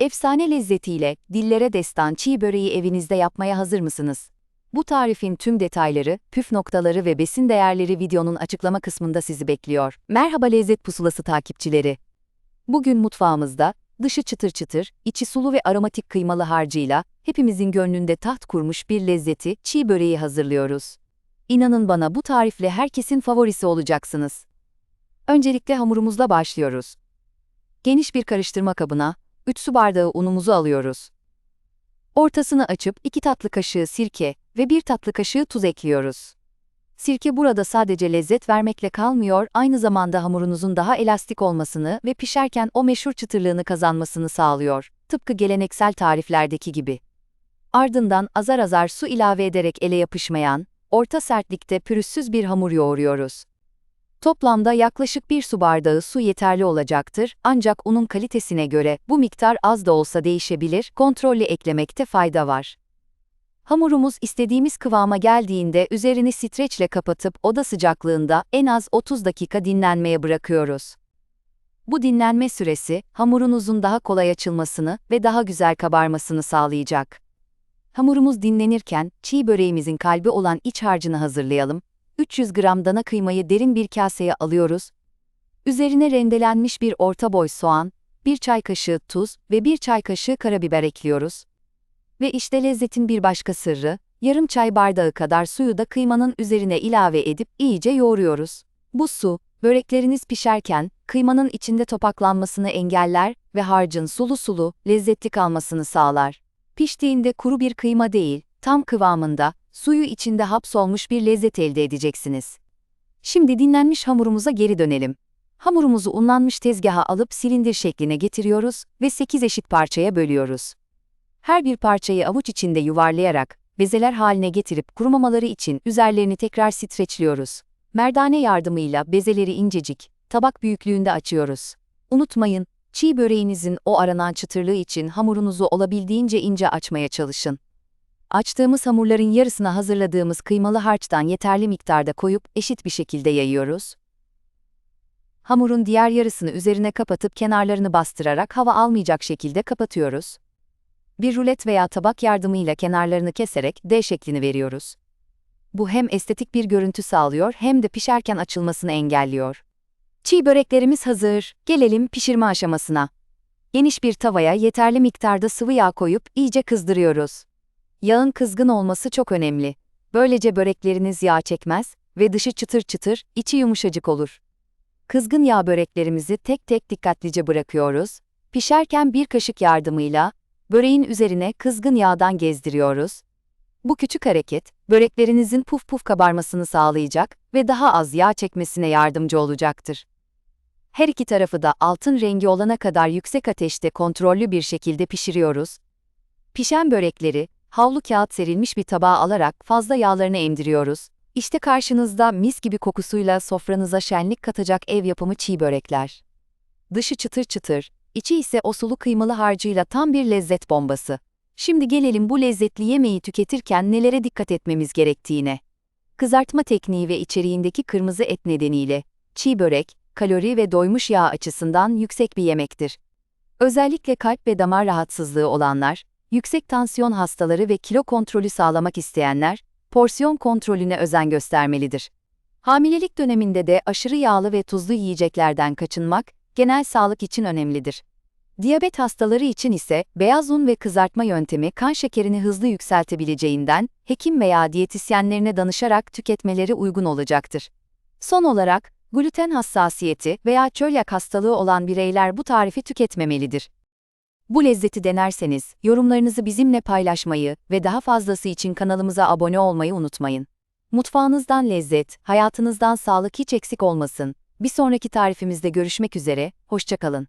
Efsane lezzetiyle dillere destan çiğ böreği evinizde yapmaya hazır mısınız? Bu tarifin tüm detayları, püf noktaları ve besin değerleri videonun açıklama kısmında sizi bekliyor. Merhaba lezzet pusulası takipçileri. Bugün mutfağımızda dışı çıtır çıtır, içi sulu ve aromatik kıymalı harcıyla hepimizin gönlünde taht kurmuş bir lezzeti çiğ böreği hazırlıyoruz. İnanın bana bu tarifle herkesin favorisi olacaksınız. Öncelikle hamurumuzla başlıyoruz. Geniş bir karıştırma kabına 3 su bardağı unumuzu alıyoruz. Ortasını açıp 2 tatlı kaşığı sirke ve 1 tatlı kaşığı tuz ekliyoruz. Sirke burada sadece lezzet vermekle kalmıyor, aynı zamanda hamurunuzun daha elastik olmasını ve pişerken o meşhur çıtırlığını kazanmasını sağlıyor. Tıpkı geleneksel tariflerdeki gibi. Ardından azar azar su ilave ederek ele yapışmayan, orta sertlikte pürüzsüz bir hamur yoğuruyoruz. Toplamda yaklaşık bir su bardağı su yeterli olacaktır, ancak unun kalitesine göre bu miktar az da olsa değişebilir, kontrollü eklemekte fayda var. Hamurumuz istediğimiz kıvama geldiğinde üzerini streçle kapatıp oda sıcaklığında en az 30 dakika dinlenmeye bırakıyoruz. Bu dinlenme süresi, hamurunuzun daha kolay açılmasını ve daha güzel kabarmasını sağlayacak. Hamurumuz dinlenirken, çiğ böreğimizin kalbi olan iç harcını hazırlayalım. 300 gram dana kıymayı derin bir kaseye alıyoruz. Üzerine rendelenmiş bir orta boy soğan, 1 çay kaşığı tuz ve 1 çay kaşığı karabiber ekliyoruz. Ve işte lezzetin bir başka sırrı, yarım çay bardağı kadar suyu da kıymanın üzerine ilave edip iyice yoğuruyoruz. Bu su, börekleriniz pişerken kıymanın içinde topaklanmasını engeller ve harcın sulu sulu, lezzetli kalmasını sağlar. Piştiğinde kuru bir kıyma değil, tam kıvamında, suyu içinde hapsolmuş bir lezzet elde edeceksiniz. Şimdi dinlenmiş hamurumuza geri dönelim. Hamurumuzu unlanmış tezgaha alıp silindir şekline getiriyoruz ve 8 eşit parçaya bölüyoruz. Her bir parçayı avuç içinde yuvarlayarak, bezeler haline getirip kurumamaları için üzerlerini tekrar streçliyoruz. Merdane yardımıyla bezeleri incecik, tabak büyüklüğünde açıyoruz. Unutmayın, çiğ böreğinizin o aranan çıtırlığı için hamurunuzu olabildiğince ince açmaya çalışın. Açtığımız hamurların yarısına hazırladığımız kıymalı harçtan yeterli miktarda koyup eşit bir şekilde yayıyoruz. Hamurun diğer yarısını üzerine kapatıp kenarlarını bastırarak hava almayacak şekilde kapatıyoruz. Bir rulet veya tabak yardımıyla kenarlarını keserek D şeklini veriyoruz. Bu hem estetik bir görüntü sağlıyor hem de pişerken açılmasını engelliyor. Çiğ böreklerimiz hazır. Gelelim pişirme aşamasına. Geniş bir tavaya yeterli miktarda sıvı yağ koyup iyice kızdırıyoruz. Yağın kızgın olması çok önemli. Böylece börekleriniz yağ çekmez ve dışı çıtır çıtır, içi yumuşacık olur. Kızgın yağ böreklerimizi tek tek dikkatlice bırakıyoruz. Pişerken bir kaşık yardımıyla böreğin üzerine kızgın yağdan gezdiriyoruz. Bu küçük hareket, böreklerinizin puf puf kabarmasını sağlayacak ve daha az yağ çekmesine yardımcı olacaktır. Her iki tarafı da altın rengi olana kadar yüksek ateşte kontrollü bir şekilde pişiriyoruz. Pişen börekleri, havlu kağıt serilmiş bir tabağa alarak fazla yağlarını emdiriyoruz. İşte karşınızda mis gibi kokusuyla sofranıza şenlik katacak ev yapımı çiğ börekler. Dışı çıtır çıtır, içi ise o sulu kıymalı harcıyla tam bir lezzet bombası. Şimdi gelelim bu lezzetli yemeği tüketirken nelere dikkat etmemiz gerektiğine. Kızartma tekniği ve içeriğindeki kırmızı et nedeniyle, çiğ börek, kalori ve doymuş yağ açısından yüksek bir yemektir. Özellikle kalp ve damar rahatsızlığı olanlar, yüksek tansiyon hastaları ve kilo kontrolü sağlamak isteyenler, porsiyon kontrolüne özen göstermelidir. Hamilelik döneminde de aşırı yağlı ve tuzlu yiyeceklerden kaçınmak, genel sağlık için önemlidir. Diyabet hastaları için ise beyaz un ve kızartma yöntemi kan şekerini hızlı yükseltebileceğinden hekim veya diyetisyenlerine danışarak tüketmeleri uygun olacaktır. Son olarak, gluten hassasiyeti veya çölyak hastalığı olan bireyler bu tarifi tüketmemelidir. Bu lezzeti denerseniz, yorumlarınızı bizimle paylaşmayı ve daha fazlası için kanalımıza abone olmayı unutmayın. Mutfağınızdan lezzet, hayatınızdan sağlık hiç eksik olmasın. Bir sonraki tarifimizde görüşmek üzere, hoşçakalın.